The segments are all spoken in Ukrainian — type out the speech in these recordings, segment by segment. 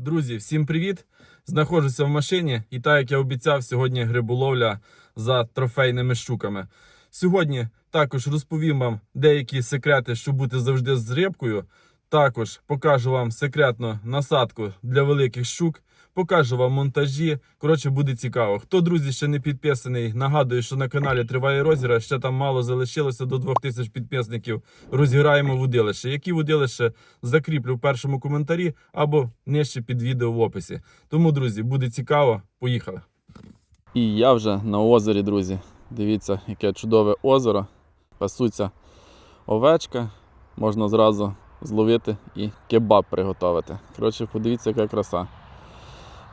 Друзі, всім привіт! Знаходжуся в машині, і так як я обіцяв, сьогодні гриболовля за трофейними щуками. Сьогодні також розповім вам деякі секрети, щоб бути завжди з рибкою. Також покажу вам секретну насадку для великих щук. Покажу вам монтажі. Коротше, буде цікаво. Хто, друзі, ще не підписаний, нагадую, що на каналі триває розіграш. Ще там мало залишилося до 2000 підписників. Розіграємо вудилище. Які вудилище закріплю в першому коментарі або нижче під відео в описі. Тому, друзі, буде цікаво. Поїхали. І я вже на озері, друзі. Дивіться, яке чудове озеро. Пасуться овечка. Можна зразу зловити і кебаб приготувати. Коротше, подивіться, яка краса.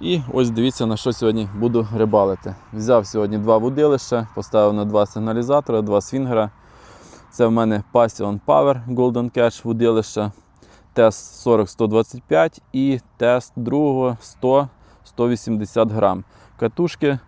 І ось дивіться, на що сьогодні буду рибалити. Взяв сьогодні два вудилища, поставив на два сигналізатори, два свінгера. Це в мене Passion Power Golden Cash вудилище, тест 40-125 і тест другого 100-180 грам. Катушки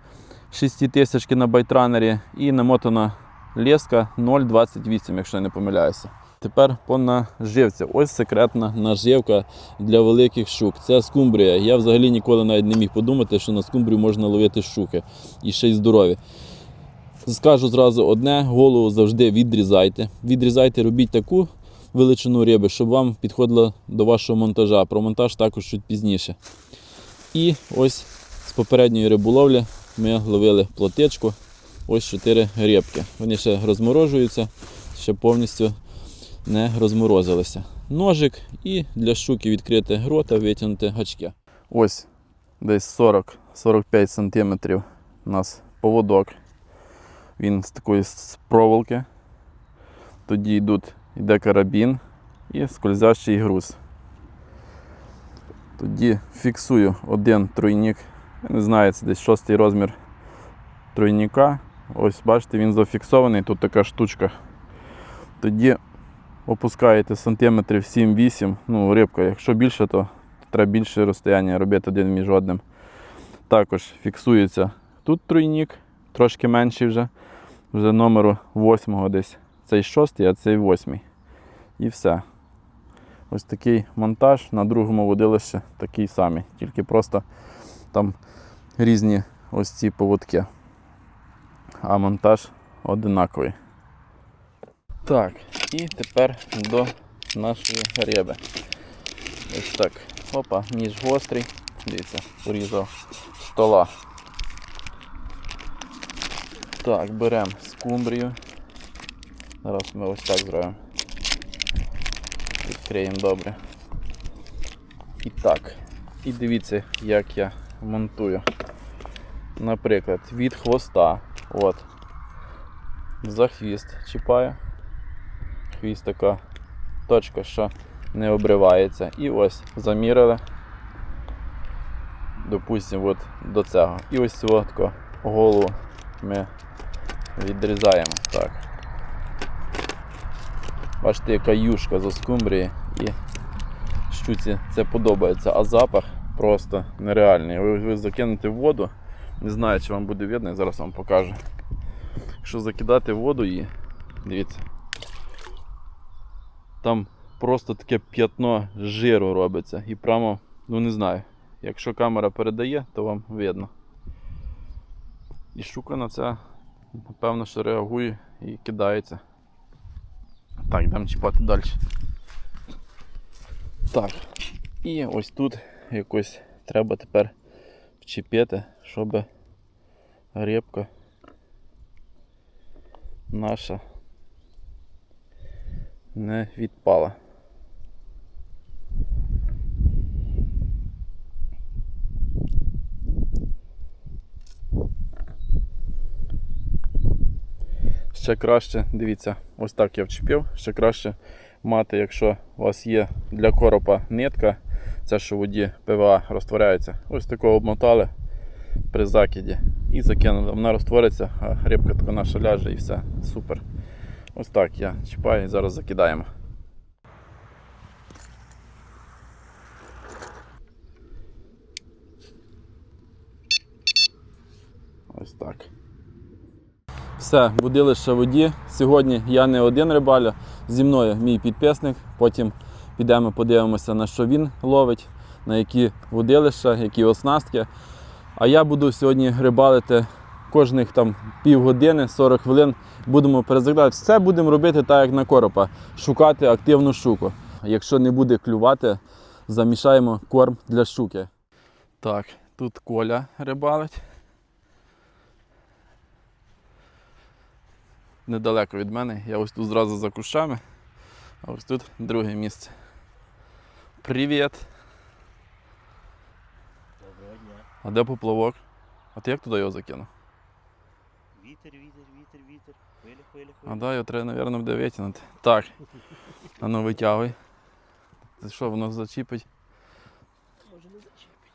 6000 на байтранері і намотана леска 0,28, якщо я не помиляюся. Тепер по наживці. Ось секретна наживка для великих щук. Це скумбрія. Я взагалі ніколи навіть не міг подумати, що на скумбрію можна ловити щуки і ще й здорові. Скажу зразу одне: голову завжди відрізайте. Відрізайте, робіть таку величину риби, щоб вам підходило до вашого монтажа. Про монтаж також чуть пізніше. І ось з попередньої риболовлі ми ловили плотичку. Ось 4 рибки. Вони ще розморожуються, ще повністю не розморозилися. Ножик і для щуки відкрити грота, витягнути гачки. Ось десь 40-45 см у нас поводок. Він з такої проволоки. Тоді йдуть, йде карабін і скользящий груз. Тоді фіксую один тройник. Не знаю, це десь шостий розмір тройника. Ось бачите, він зафіксований, тут така штучка. Тоді опускаєте сантиметрів 7-8, ну, рибка, якщо більше, то треба більше розстояння робити один між одним. Також фіксується тут тройник, трошки менший вже, вже номеру 8 десь. Цей 6, а цей 8. І все. Ось такий монтаж на другому водилищі такий самий, тільки просто там різні ось ці поводки. А монтаж одинаковий. Так, і тепер до нашої риби. Ось так. Опа, ніж гострий. Дивіться, порізав стола. Так, беремо скумбрію. Зараз ми ось так зробимо. Відкриємо добре. І так. І дивіться, як я монтую. Наприклад, від хвоста. От. За хвіст чіпаю. Хвіст така точка, що не обривається. І ось замірили. Допустимо, от до цього. І ось таку голову ми відрізаємо. Так. Бачите, яка юшка з скумбрії і щуці це подобається, а запах просто нереальний. Ви, ви закинете в воду, не знаю, чи вам буде видно, зараз вам покажу. Якщо закидати в воду її, дивіться, там просто таке п'ятно жиру робиться. І прямо, ну не знаю, якщо камера передає, то вам видно. І щука на це, напевно, що реагує і кидається. Так, йдемо чіпати далі. Так, і ось тут якось треба тепер вчепити, щоб рибка наша не відпала. Ще краще, дивіться, ось так я вчепив, ще краще мати, якщо у вас є для коропа нитка, це що в воді ПВА розтворяється. Ось такого обмотали при закиді і закинули. Вона розтвориться, а рибка така наша ляже і все. Супер. Ось так я чіпаю і зараз закидаємо. Ось так. Все, будилище воді. Сьогодні я не один рибалю, зі мною мій підписник. Потім підемо подивимося, на що він ловить. на які водилища, які оснастки. А я буду сьогодні рибалити кожних там півгодини, 40 хвилин. Будемо перезаглядати. Все будемо робити так, як на коропа, шукати активну щуку. Якщо не буде клювати, замішаємо корм для щуки. Так, тут Коля рибалить. Недалеко від мене. Я ось тут зразу за кущами, а ось тут друге місце. Привіт! Доброго дня. А де поплавок? А ти як туди його закинув? Вітер, вітер, вітер, вітер. Хвиля, хвиля, А хвиля. да, його треба, мабуть, буде витягнути. Так. А ну витягуй. Це що, воно зачіпить? Може не зачепить.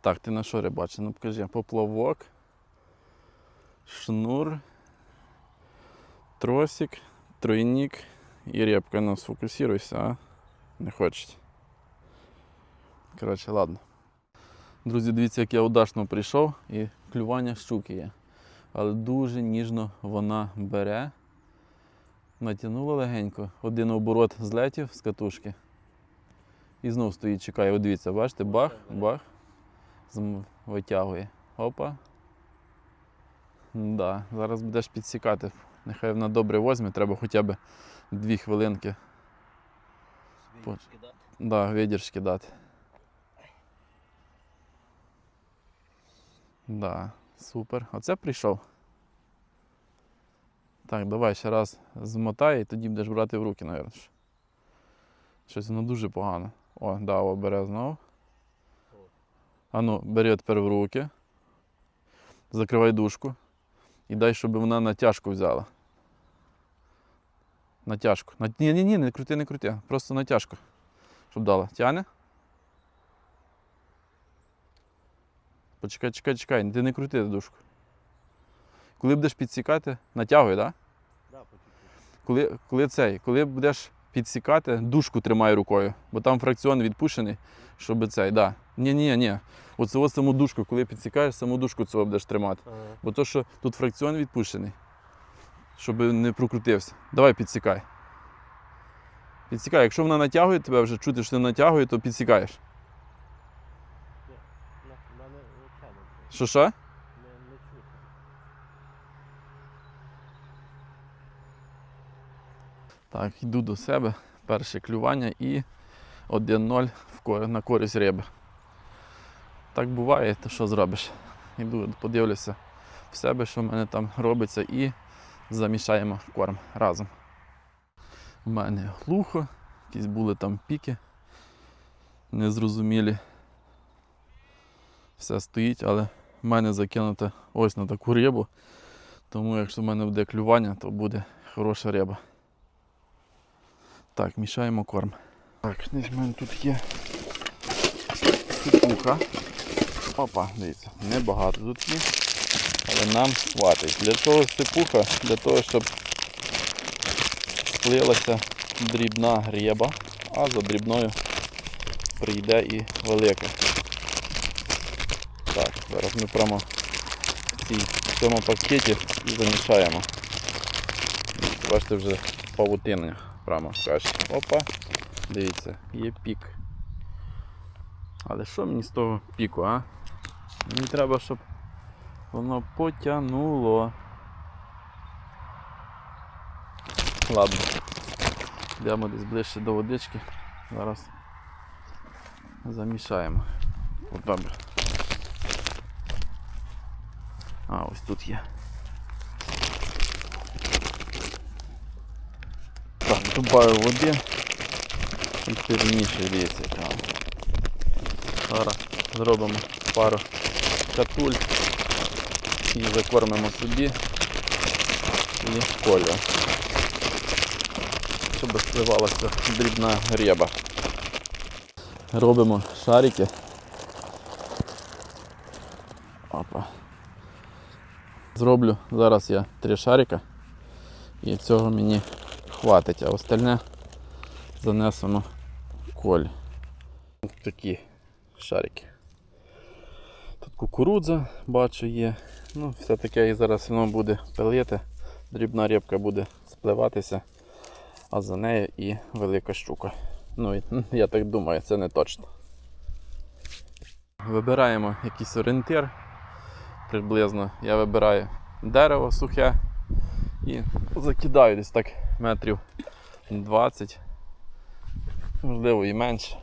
Так, ти на що рибачиш? Ну покажи, поплавок, шнур, тросик, тройник і репка. Ну, сфокусируйся, а? Не хочеш. Коротше, ладно. Друзі, дивіться, як я удачно прийшов і клювання щуки є. Але дуже ніжно вона бере. Натягнула легенько, один оборот злетів з катушки. І знов стоїть, чекає. От дивіться, бачите, бах, бах. Витягує. Опа. Да, зараз будеш підсікати. Нехай вона добре возьме, треба хоча б дві хвилинки. Свій скидати. Да, видержки дати. Да, супер. Оце прийшов. Так, давай ще раз змотай і тоді будеш брати в руки, мабуть. Щось воно дуже погано. О, да, о, бере знову. А ну, бери тепер в руки. Закривай дужку. І дай, щоб вона натяжку взяла. Натяжку. Ні, ні, ні, не крути, не крути. Просто натяжку. Щоб дала. Тяне? Почекай, чекай, чекай, ти не крути дужку. Коли будеш підсікати, натягуй, так? Да? Да. Коли, коли цей, коли будеш підсікати, дужку тримай рукою, бо там фракціон відпущений, щоб цей, да. Ні, ні, ні. Оце ось саму дужку, коли підсікаєш, саму дужку цього будеш тримати. Ага. Бо то, що тут фракціон відпущений, щоб не прокрутився. Давай підсікай. Підсікай. Якщо вона натягує тебе вже чути, що ти натягує, то підсікаєш. На, в мене взагалі не, Що що? Так, йду до себе. Перше клювання і 1-0 на користь риби. Так буває, то що зробиш? Йду, подивлюся в себе, що в мене там робиться, і замішаємо корм разом. У мене глухо, якісь були там піки незрозумілі. Все стоїть, але в мене закинуто ось на таку рибу. Тому якщо в мене буде клювання, то буде хороша риба. Так, мішаємо корм. Так, в мене тут є сипуха. Опа, дивіться, небагато тут є. Але нам хватить. Для чого сипуха? Для того, щоб сплилася дрібна греба, а за дрібною прийде і велика. Так, зараз ми прямо в цій- цьому пакеті і замішаємо. Бачите, вже павутиння прямо каже. Опа, дивіться, є пік. Але що мені з того піку, а? Мені треба, щоб воно потягнуло. Ладно. Йдемо десь ближче до водички. Зараз замішаємо. О, добре. А, ось тут є. Так, добавив води. І сильніше дивіться там. Зараз зробимо пару катуль і закормимо собі і колю. Щоб спливалася дрібна греба. Робимо шарики. Опа. Зроблю зараз я три шарика і цього мені хватить, а остальне занесемо в колі. Такі шарики. Тут кукурудза, бачу, є. Ну, все таке і зараз воно буде пилити. Дрібна рибка буде спливатися. а за нею і велика щука. Ну, я так думаю, це не точно. Вибираємо якийсь орієнтир. Приблизно я вибираю дерево сухе і закидаю десь так метрів 20, можливо і менше.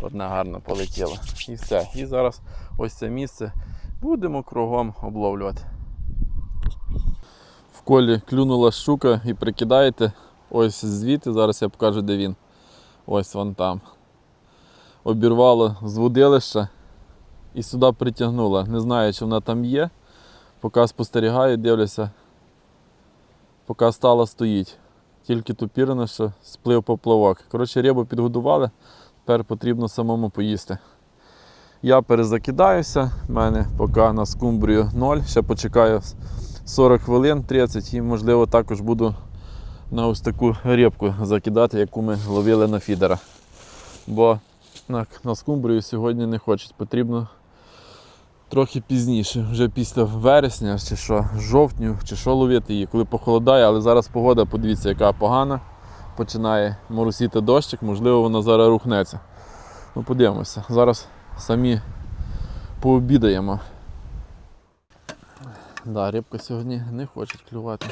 Одна гарно полетіла. І все. І зараз ось це місце будемо кругом обловлювати. В колі клюнула щука і прикидаєте ось звідти, зараз я покажу, де він. Ось вон там. Обірвало з водилища і сюди притягнула. Не знаю, чи вона там є. Поки спостерігаю, дивлюся, поки стала стоїть. Тільки тупірено, що сплив поплавок. Коротше, рибу підгодували, тепер потрібно самому поїсти. Я перезакидаюся, в мене поки на скумбрію 0, ще почекаю 40 хвилин, 30 і можливо також буду на ось таку рибку закидати, яку ми ловили на фідера. Бо на, на скумбрію сьогодні не хочуть. Потрібно трохи пізніше, вже після вересня, чи що, жовтню, чи що ловити її, коли похолодає, але зараз погода, подивіться, яка погана. Починає моросіти дощик, можливо, вона зараз рухнеться. Ну, подивимося. Зараз самі пообідаємо. Да, рибка сьогодні не хоче клювати.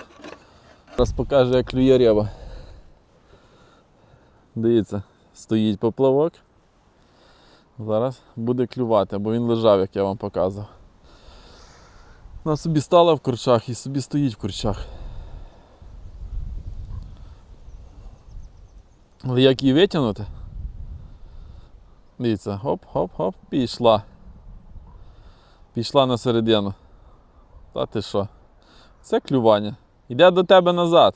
Зараз покаже, як клює риба. Дивіться, стоїть поплавок. Зараз буде клювати, бо він лежав, як я вам показував. Вона собі стала в корчах і собі стоїть в корчах. Але як її витягнути? Дивіться, хоп-хоп-хоп, пішла. Пішла на середину. Та ти що? Це клювання. Йде до тебе назад.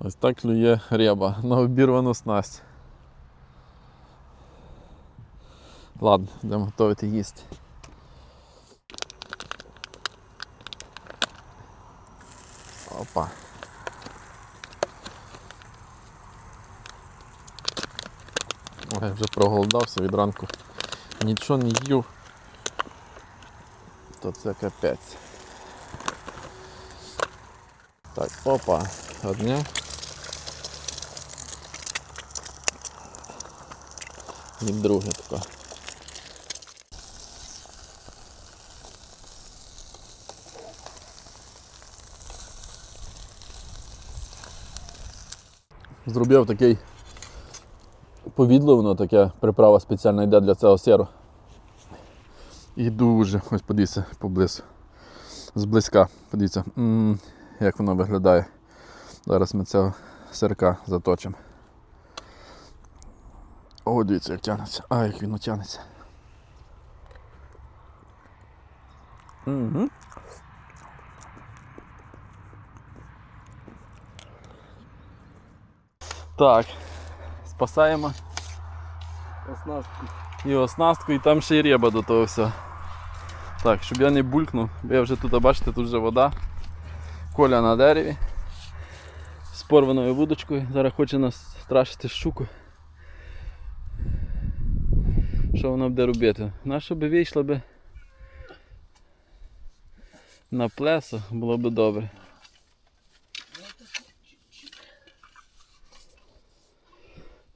Ось так клює риба на обірвану снасть. Ладно, будемо готувати їсти. Опа. Ой, вже проголодався від ранку. Нічого не їв. То це капець. Так, опа, одне. І друге таке. Зробив такий повідло, воно таке приправа спеціальна йде для цього сиру. І дуже, ось подивіться поблизу. Зблизька, подивіться, м, як воно виглядає. Зараз ми цього сирка заточимо. О, дивіться, як тягнеться. А, як він тягнеться. Угу. Так, спасаємо Оснастку. і оснастку, і там ще й риба до того всього. Так, щоб я не булькнув, бо я вже тут, бачите, тут вже вода. Коля на дереві. З порваною вудочкою. Зараз хоче нас страшити щуку. Що вона буде робити? Наша би вийшла би на плесо, було б добре.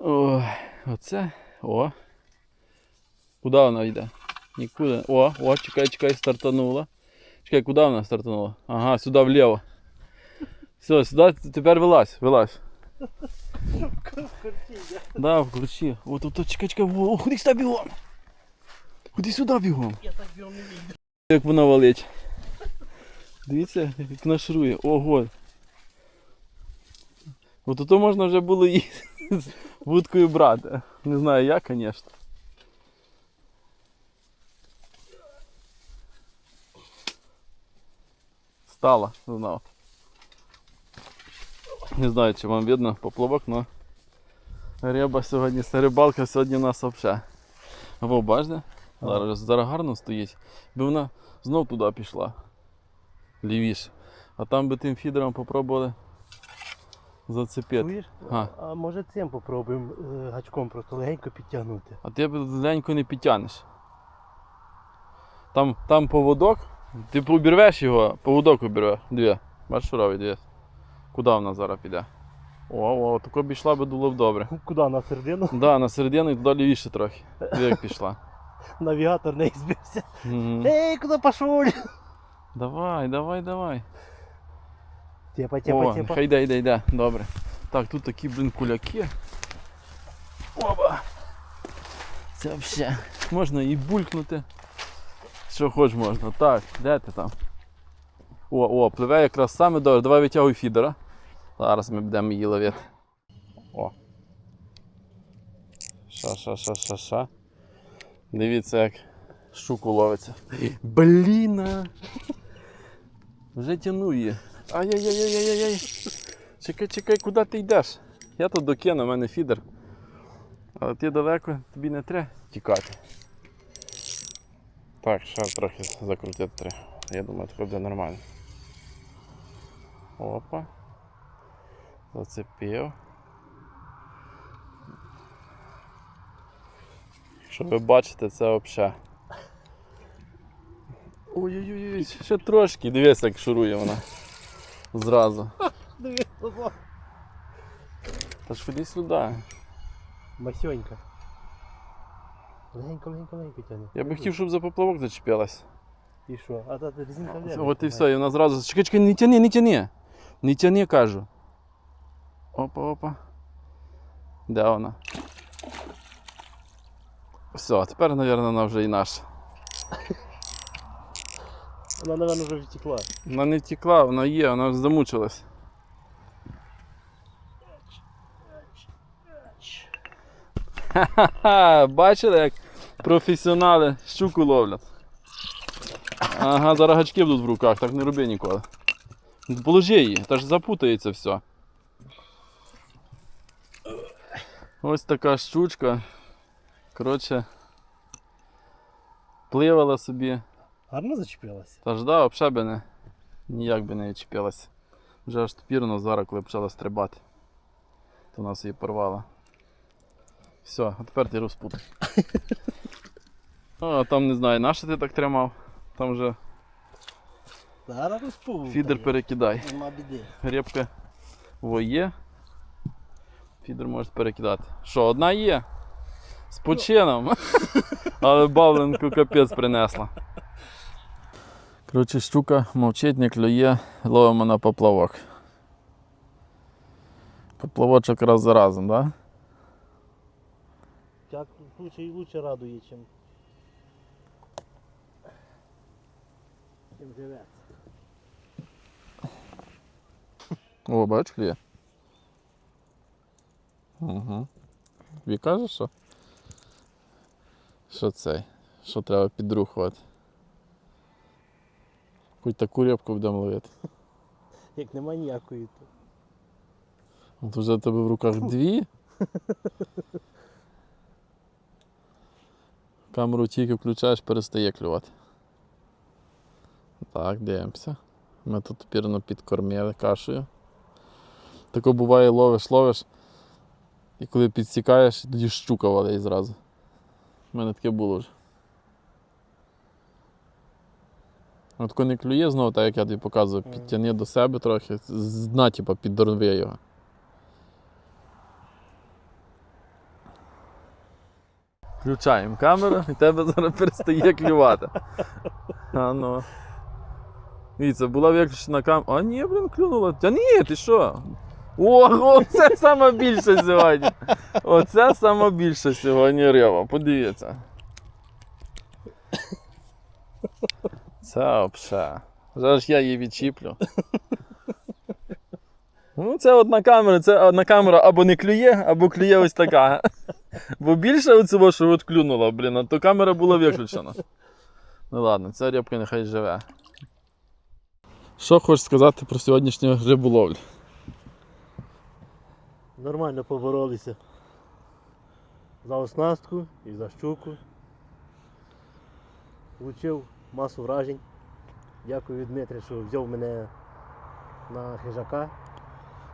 Ой, оце. О. Куди вона йде? Нікуди. О, о, чекай, чекай, стартанула. Чекай, куди вона стартанула? Ага, сюди вліво. Все, сюди тепер вилазь, вилазь. Да, в ключі. О, тут, тут, чекай, чекай, о, ходи сюди бігом. Ходи сюди бігом. Я так бігом не вийду. Як вона валить. Дивіться, як нашрує. Ого. От ото можна вже було з вудкою брати. Не знаю як, звісно. Стала, знав. Не знаю, чи вам видно поплавок, але риба сьогодні, рибалка сьогодні у нас взагалі. Во, бачите? Зараз, зараз гарно стоїть. Би вона знов туди пішла. Лівіше. А там би тим фідером попробували зацепити. Чуєш? А. А може цим попробуємо е, гачком просто легенько підтягнути. А ти легенько не підтягнеш. Там, там поводок. Ти обірвеш його, поводок обірве. Дві. Бачиш, що робить, дві. Куди вона зараз піде? О, о, тако б йшла би було б добре. Куди на середину? Да, на середину і туди лівіше трохи. Дві як пішла. Навігатор не збився. Мгм. Ей, куди пішов? Давай, давай, давай. Тепа, тепа, О, тепа. хай йде, йде, йде. Добре. Так, тут такі, блін, куляки. Оба. Це все. Можна і булькнути. Що хоч можна. Так, де ти там? О, о, пливе якраз саме добре. Давай витягуй фідера. Зараз ми будемо її ловити. О. Ша, ша, ша, ша, ша. Дивіться, як щуку ловиться. Бліна! Вже тяну її. Ай-яй-яй-яй-яй-яй. Чекай, чекай, куди ти йдеш? Я тут докину, у мене фідер. Але ти далеко, тобі не треба тікати. Так, ще трохи закрутити треба. Я думаю, це буде нормально. Опа. Зацепив. Що ви бачите, це взагалі. Ой-ой-ой, ще трошки. Дивись, як шурує вона. Зразу. Диви, ого. Та ж ходи сюди. Масьонька. Легенько, легенько, легенько тягне. Я би хотів, щоб за поплавок зачепилась. І що? А та резинка де? От і все, і вона зразу. Чекай, чекай, не тяни, не тяни. Не тяни, кажу. Опа, опа. Де вона? Все, тепер, мабуть, вона вже і наша. Вона, напевно, вже втекла. Вона не втекла, вона є, вона замучилась. Ха-ха-ха, бачили, як професіонали щуку ловлять. Ага, зараз гачки будуть в руках, так не роби ніколи. Положи її, та ж запутається все. Ось така щучка. Коротше, пливала собі. Гарно зачепилася. Та ж да, взагалі би не, ніяк би не відчепилася. Вже аж тепірно зараз, коли почала стрибати, то нас її порвало. Все, а тепер ти розпутай. А там не знаю, на що ти так тримав. Там вже Зараз розпув. фідер перекидай. Нема біди. Репка во є. Фідер може перекидати. Що, одна є? З почином. Але бавленку капець принесла. Коротше, щука мовчить, не клює, ловимо на поплавок. Поплавочок раз за разом, так? Да? Так лучше і лучше радує, чим. Чим живеться. О, бач, клює. Угу. Тобі кажеш, що? Що цей? Що треба підрухувати? Хоч таку рибку будемо ловити. Як нема ніякої, то. От вже в тебе в руках дві. Камеру тільки включаєш, перестає клювати. Так, дивимося. Ми тут пірно підкормили кашею. Тако буває, ловиш, ловиш. І коли підсікаєш, тоді щука валить зразу. У мене таке було вже. От коли не клює знову, так як я тобі показував, Мгм. підтягни до себе трохи, з дна, типу, піддорви його. Включаємо камеру і тебе зараз перестає клювати. А ну. Дивіться, була виключена камера. А ні, блін, клюнула. Та ні, ти що? Ого, це саме більше сьогодні. Оце саме більше сьогодні риба. Подивіться. Це взагалі. Зараз я її відчіплю. Ну, це одна камера, це одна камера або не клює, або клює ось така. Бо більше оцього, що от клюнула, блін, а то камера була виключена. Ну ладно, ця рибка нехай живе. Що хочеш сказати про сьогоднішню риболовлю? Нормально поборолися. За оснастку і за щуку. Получив масу вражень. Дякую Дмитрі, що взяв мене на хижака.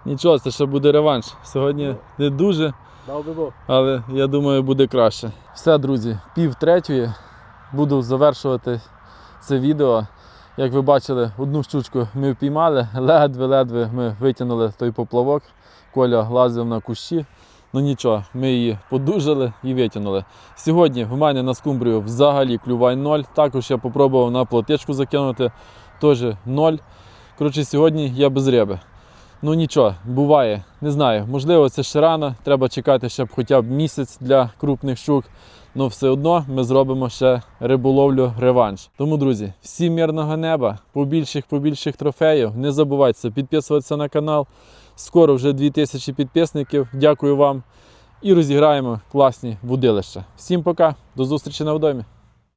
Нічого, це ще буде реванш. Сьогодні не дуже, Дав би Бог. але я думаю, буде краще. Все, друзі, пів третьої. Буду завершувати це відео. Як ви бачили, одну щучку ми впіймали, ледве-ледве ми витягнули той поплавок. Коля лазив на кущі. Ну нічого, ми її подужали і витягнули. Сьогодні в мене на скумбрію взагалі клювань ноль. Також я попробував на плотичку закинути, теж ноль. Коротше, сьогодні я без риби. Ну нічого, буває. Не знаю. Можливо, це ще рано. Треба чекати ще хоча б місяць для крупних щук. Ну все одно ми зробимо ще риболовлю реванш. Тому, друзі, всім мирного неба, побільших, побільших трофеїв. Не забувайте підписуватися на канал. Скоро вже 2000 підписників. Дякую вам. І розіграємо класні будилища. Всім пока, до зустрічі на вдомі.